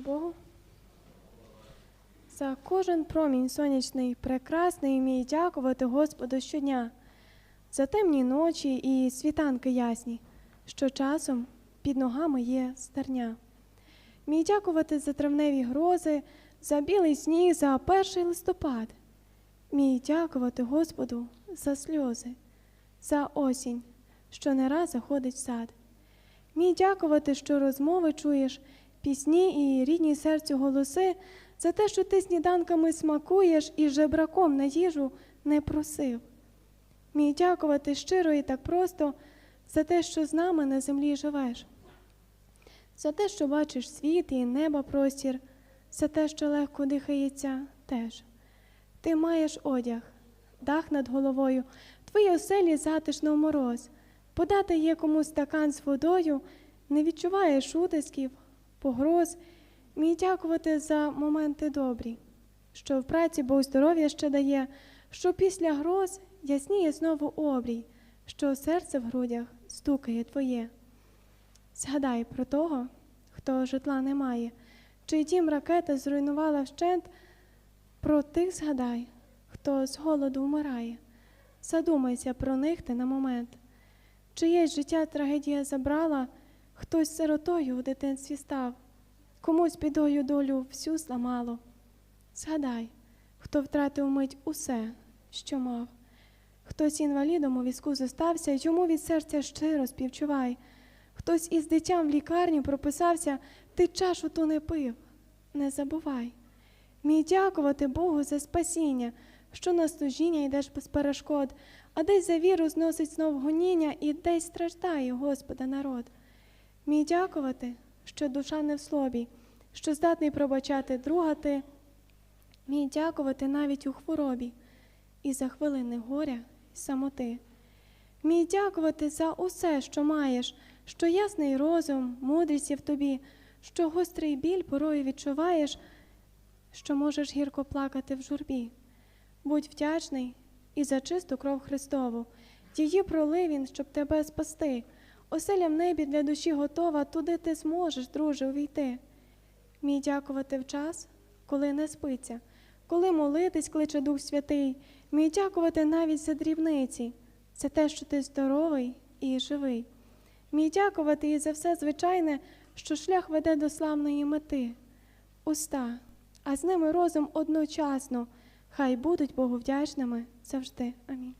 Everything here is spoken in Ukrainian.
Богу. За кожен промінь сонячний, прекрасний вмій дякувати Господу щодня, за темні ночі і світанки ясні, що часом під ногами є стерня. Мій дякувати за травневі грози, за білий сніг, за перший листопад. Мій дякувати Господу за сльози, за осінь, що не раз заходить в сад. Мій дякувати, що розмови чуєш, пісні і рідні серцю голоси, за те, що ти сніданками смакуєш і жебраком на їжу не просив. Мій дякувати щиро і так просто за те, що з нами на землі живеш, за те, що бачиш світ і неба простір, за те, що легко дихається теж. Ти маєш одяг, дах над головою, твої оселі затишно в мороз. Подати є комусь стакан з водою, не відчуваєш утисків, погроз. Мій дякувати за моменти добрі, що в праці Бог здоров'я ще дає, що після гроз ясніє знову обрій, що серце в грудях стукає твоє. Згадай про того, хто житла не має, чий дім ракета зруйнувала вщент, про тих згадай, хто з голоду вмирає. Задумайся про них ти на момент. Чиєсь життя трагедія забрала, хтось сиротою в дитинстві став, комусь бідою долю всю зламало. Згадай, хто втратив мить усе, що мав. Хтось інвалідом у візку зостався, йому від серця щиро співчувай. Хтось із дитям в лікарню прописався, ти чашу ту не пив, не забувай. Мій дякувати Богу за спасіння, що на служіння йдеш без перешкод, а десь за віру зносить знов гоніння і десь страждає, Господа, народ. Мій дякувати, що душа не в слобі, що здатний пробачати друга ти. Мій дякувати навіть у хворобі і за хвилини горя й самоти. Мій дякувати за усе, що маєш, що ясний розум, мудрість є в тобі, що гострий біль порою відчуваєш, що можеш гірко плакати в журбі. Будь вдячний і за чисту кров Христову, її пролив він, щоб тебе спасти. Оселя в небі для душі готова, туди ти зможеш, друже, увійти. Мій дякувати в час, коли не спиться, коли молитись кличе Дух Святий, мій дякувати навіть за дрібниці, за те, що ти здоровий і живий. Мій дякувати і за все звичайне, що шлях веде до славної мети. Уста, а з ними розум одночасно, хай будуть Богу вдячними завжди. Амінь.